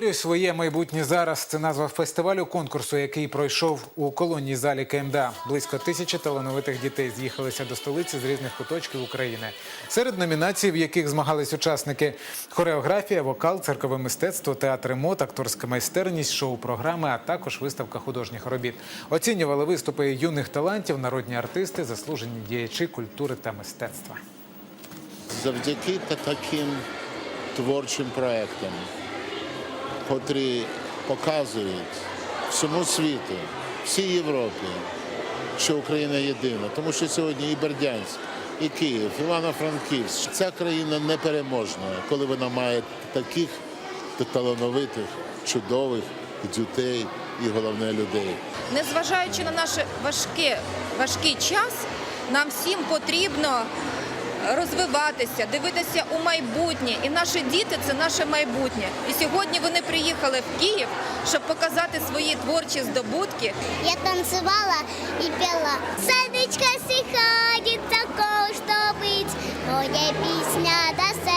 Створюй своє майбутнє зараз. Це назва фестивалю конкурсу, який пройшов у колонній залі КМДА. Близько тисячі талановитих дітей з'їхалися до столиці з різних куточків України. Серед номінацій, в яких змагались учасники: хореографія, вокал, циркове мистецтво, театр мод, акторська майстерність, шоу-програми, а також виставка художніх робіт. Оцінювали виступи юних талантів, народні артисти, заслужені діячі культури та мистецтва. завдяки таким творчим проектам, котрі показують всьому світу, всій Європі, що Україна єдина. Тому що сьогодні і Бердянськ, і Київ, Івано-Франківськ. Ця країна непереможна, коли вона має таких талановитих, чудових дітей і головне людей. Незважаючи на наш важкий, важкий час, нам всім потрібно розвиватися, дивитися у майбутнє. І наші діти це наше майбутнє. І сьогодні вони приїхали в Київ, щоб показати свої творчі здобутки. Я танцювала і пела. Садичка сіхає такого, что быть. Моя пісня да.